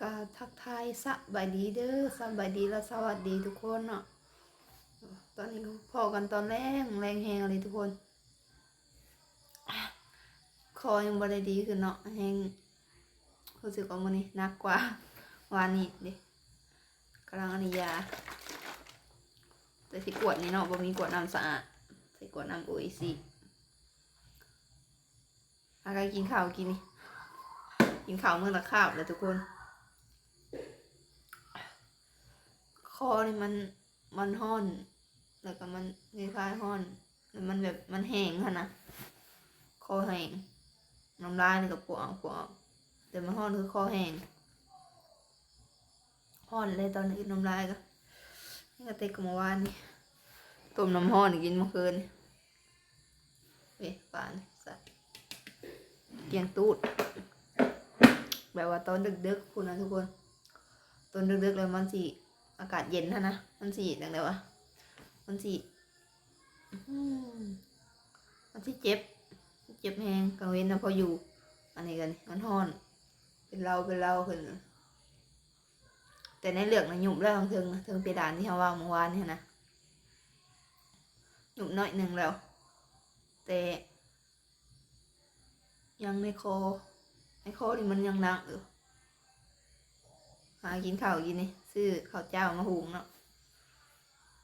ก็ทักทายสบายดีเด้อสบายดีและสวัสดีทุกคนเนาะตอนนี้พอกันตอนแรงแรงแหงอะไรทุกคนคอยังบ่ได้ดีขึ้นเนาะแหงรู้สึกว่ามันนี้หนักกว่าวานนี้เด็กำลังอนนี้ยาแต่สิกวดนี่เนาะบ่มีกวดน้ำสะอาดใส่กวดน้ำโอเอซีอะไรกินข้าวกินนี่กินข้าวเมื่อละข้าวเลยทุกคน คอนี่มันมันห้อน แล้วก็มันคล้ายห้อนแล้วมันแบบมันแห้งค่ะนะคอแห้งน้ำลายนี่ก็ปวดปวดแต่มันห้อนคือคอแห้งห้อนเลยตอนนี้น้ำลายก็นี่ก็เตะกับเมื่อวานนี่ต้มน้ำห้อนกินเมื่อคืนเว้ยปานสัตว์เกียงตูดแบบว่าตอนดึกๆคุณนะทุกคน ตอนดึกๆเลยมันสิ อากาศเย็นนะนะมันสิจังไดวะมันสิอืมมันสิเจ็บ เจ็บแหงกลางเวนนะพออยู่ อันนี้กันมันห้อน เป็นเราเป็นเราขึ้นแต่ในเหลือกนะหยุบแล้วทางเทิงเทิงเพดานที่เขาว่าเมื่อวานเนี่ยนะหยุบน้อยหนึ่งแล้ว แต่ยังในคอในคอนี่มันยังดังอยู่หากินข้าวกินนี่ ซื้อข้าวเจ้ามาหุงเนาะ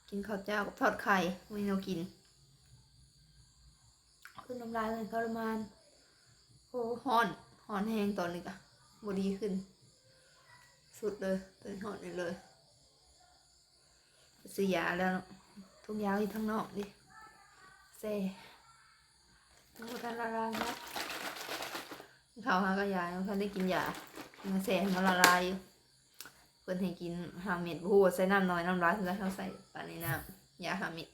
กินข้าวเจ้ากับทอดไข่ไม่เอากินขึ้นน้ำลายเลยทรมานโอ้ห้อนห้อนแห้งตอนนี้กะบดีขึ้น สุดเลยตื่นห้อนเลยเลยซื้อยาแล้วเนาะทุกยาอยู่ทั้งนอกดิเซ่ทั้งหมดการละลายนะข้าวหากระยายังทันได้กินยามันเซ่ให้มันละลายอยู่ เพิ่นให้กินหาเม็ดพูใส่น้ำน้อยน้ำร้ายแล้วเขาใส่ปลาในน้ำยาหาเม็ด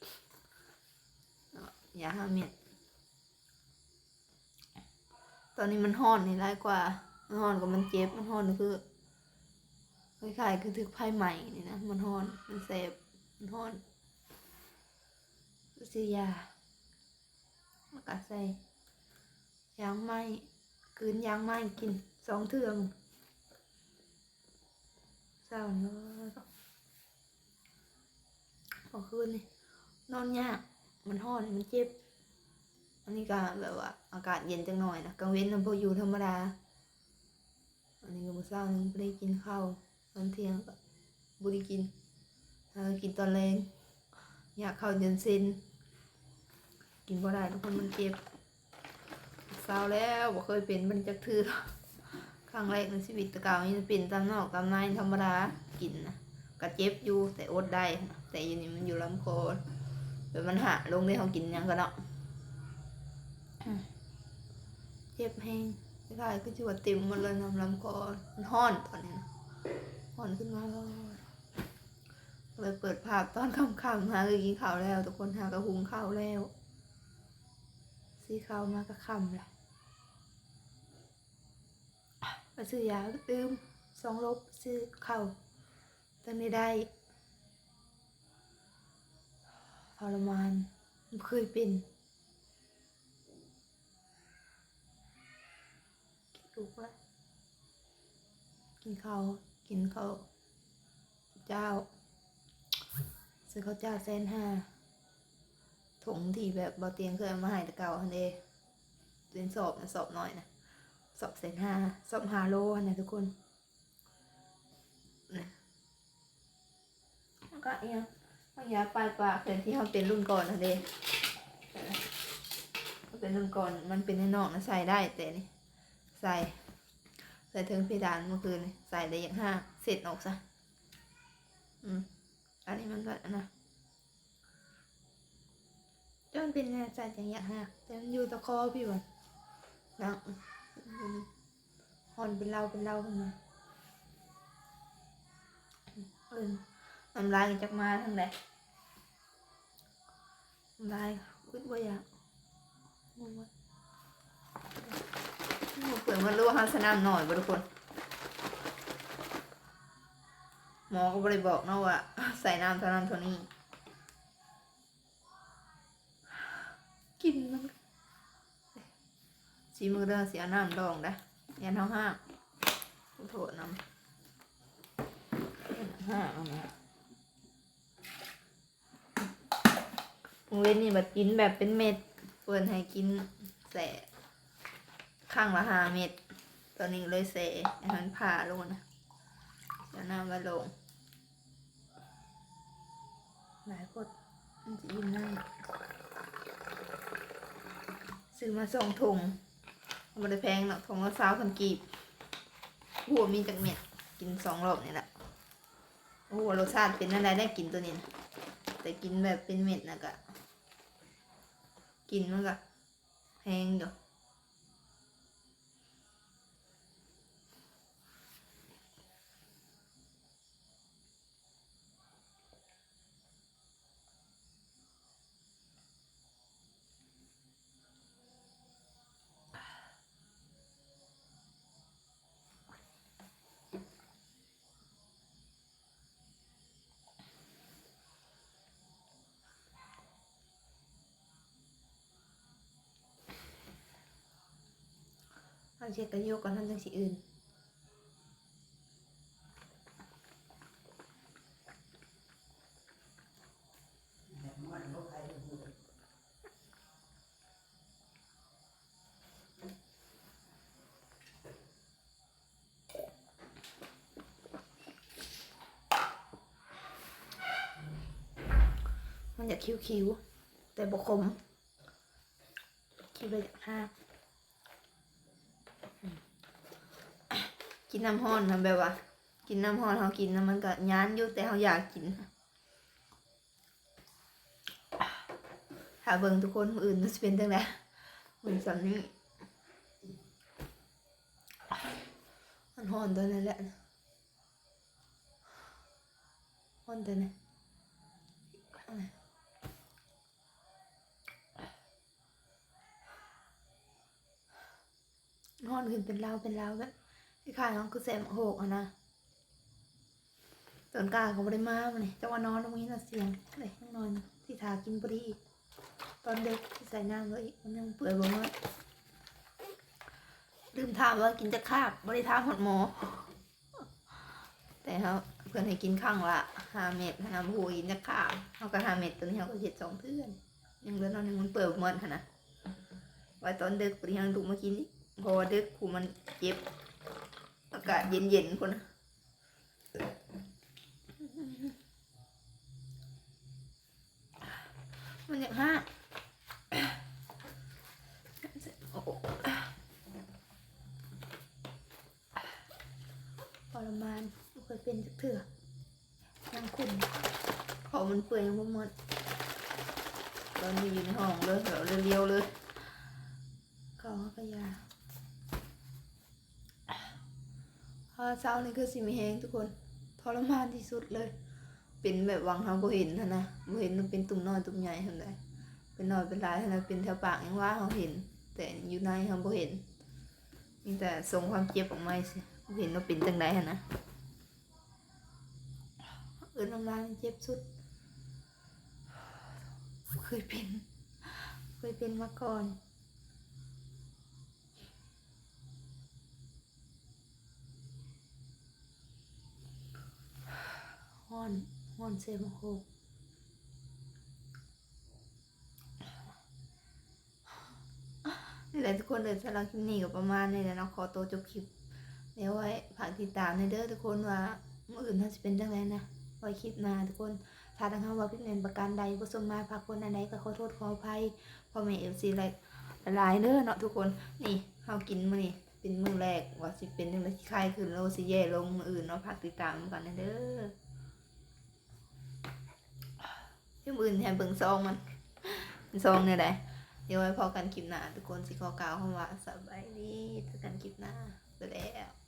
ยาหาเม็ดตอนนี้มันห้อนนี่ร้ายกว่ามันห้อนกว่ามันเจ็บมันห้อนคือคล้ายๆคือถึกไพ่ใหม่นี่นะมันห้อนมันเสบมันห้อนซื้อยาแล้วก็ใส่ยางไม้คืนยางไม้กินสองเทื่อง เศร้าเนอะพอคืนนี่นอนยาก มันห้อนมันเจ็บ อันนี้ก็แบบว่า อากาศเย็นจังหน่อยนะกลางเว้นมันพออยู่ธรรมดา อันนี้ก็มื้อเช้านึงไม่ได้กินข้าวตอนเที่ยงก็บ่ได้กินถ้ากินตอนแรงอยากข้าวเย็นเซนกินบ่ได้ทุกคนมันเจ็บเศร้าแล้วบ่เคยเป็นมันจักทื่อ ครั้งแรกในชีวิตตะเก่านี่เป็นตามนอกตามในธรรมดากินนะก็เจ็บอยู่แต่อดได้นะแต่อยันนี้มันอยู่ลำคอแบบมันหะลงได้เขากินยังก็เนาะเจ็บแห้งไม่ได้ก็จะว่าเต็มหมันเลยน้ำลำคอมันห้อนตอนนี้นะห้อนขึ้นมาเลยเลยเปิดภาพตอนค่ำๆมาคือกินข้าวแล้ว ทุกคนหากระหุงข้าวแล้วซีข้าวมาก็ค่ำแหละ ไปซื้อยาก็ตื่มสองลบซื้อข้าวตอนนี้ได้ทรมานมเคยเป็นกินลูกแล้วกินข้าวกินข้าวเจ้า ซื้อข้าวเจ้าแสนห้าถุงที่แบบเบาเตียงเคยมาให้แต่เก่าอันเดเป็นสอบนะสอบน้อยนะ สอบเซนห้าสอบหาโลนะทุกคนแล้วก็เอียงเอายาปลายปากเป็นที่เขาเป็นรุ่นก่อนนะเด้เขาเป็นรุ่นก่อนมันเป็นในนอกนะใส่ได้แต่นี่ใส่ใส่ถึงเพดานเมื่อคืนใส่ได้อย่างห้าเสร็จออกซะอืมอันนี้มันก็อันนะจนเป็นไงใส่อย่างอย่างห้าแต่มันอยู่ตะคอพี่บอลนะ หอนเป็นเราเป็นเราขึ้นมาเออน้ำลายจักมาทั้งใดน้ำลายอึดว่าอยากงงวะเผื่อมันรู้ว่าเขาสนามหน่อยบ่ทุกคน หมอก็บริบอกเนาะว่าใส่น้ำเท่านั้นเท่านี้ กินมัน สีมือเด้อเสียน้ำดองได้อยันเท้าห้ามโทษน้ำห้าเอามาโรงเรียนนี่แบบกินแบบเป็นเม็ดเปิดให้กินแสข้างละห้าเม็ด ตอนนี้เลยเสอาหารผ่าลงนะจะน้ำไว้ลง หลายคนมันจะยิ้มได้ซื้อมาสองถุง มันได้แพงหรอกทองละสาวพันกีบหัวมีจากเม็ดกินสองรอบนี่แหละโอ้โหรสชาติเป็นอะไรได้กินตัวนี้แต่กินแบบเป็นเม็ดนะกะกินมันก็แพงอยู่ เช็ดกระโยกก่อนทำจังสีอื่นมันอยากคิ้วๆแต่บกคมคิ้วไปจากห้า กินน้ำห้อนนะแบบว่า กินน้ำห้อนเขากินนะมันก็ย้านอยู่แต่เขาอยากกินถ้าเบิ่งทุกคนอื่นมันจะเป็นจังไดเหมือนสำนี้มันห้อนตัวนั้นแหละห้อนตัวนั้นเอาไหนห้อนขึ้นเป็นลาวเป็นลาวแบบ ที่ขายน้องคือแสมหกอะนะตอนกลางเขาไม่ได้มาวันนี้จังหวะนอนตรงนี้น่ะเสียงเลยนอนที่ทากินพอดีตอนเด็กที่ใส่น้ำเลยมันยังเปื่อยบ่หมดลืมถามว่ากินจะคาบบริทามหดหมอ แต่เขาเพื่อนให้กินข้างละหาเม็ดน้ำหูกินจะคาบเขาก็หาเม็ดตัวนี้เขาก็เจ็ดสองเพื่อนยังเหลือตอนหนึงมันเปื่อยหมดนะไว้ตอนเด็กปริยังลูกมากินนี่เพราะเด็กกูมันเจ็บ อากาศเย็นๆคนน่ะมันอย่ากห้าโอ้โหทรมานไม่เคยเป็นสักเถื่อยังขุ่นของมันเปื่อยยังบ่หมดตอนนี้อยู่ในห้องเลยแบบเรียวเลย เขาก็ยาพ อเช้านี่คือสิมีแหงทุกคนทรมานที่สุดเลย เป็นแบบวังทำบ่เห็นหั้นนะบ่เห็นมันเป็นตุ่มน้อยตุ่มใหญ่ทำไดเป็นหน่อยเป็นลายอะไรเป็นแถวปากยังว่าเขาเห็น แต่อยู่ในเขาบ่เห็นมีแต่ทรงความเจ็บออกมาสิบ่เห็นว่าเป็นจังไดหั่นนะเอิ้นน้ำลายเจ็บสุดเคยเป็น เคยเป็นมาก่อนฮ้ อนฮ้อนเซมโคกนี่แหละทุกคนเลยสำหรับคลิปนี้ก็ประมาณนี้แหละเนาะขอตัวจบคลิปเดี๋ยวไว้ฝากติดตามในเด้อทุกคนว่าเมื่ออื่นน่าจะเป็นจังไงนะไว้คลิปหน้าทุกคนถ้าทางเขาว่าพิเนประการใดบ่สมมาพากคนอันใดก็ขอโทษขออภัยพ่อแม่เอฟซีหลายหลายเด้อเนาะทุกคนนี่เฮากินมื้อนี้เป็นมื้อแรกว่าสิเป็นจังได๋สิคลายขึ้นแล้วสิแย่ลงมื้ออื่นเนาะฝากติดตามกันนเด้อเดี๋ ยวมื้ออื่นแทนเบิ่งซองมันซองเนี่ยแหละเดี๋ยวไว้พอกันคลิปหน้าทุกคนสิขอกล่าวคำว่าสบายดีเจอกันคลิปหน้าไปแล้ว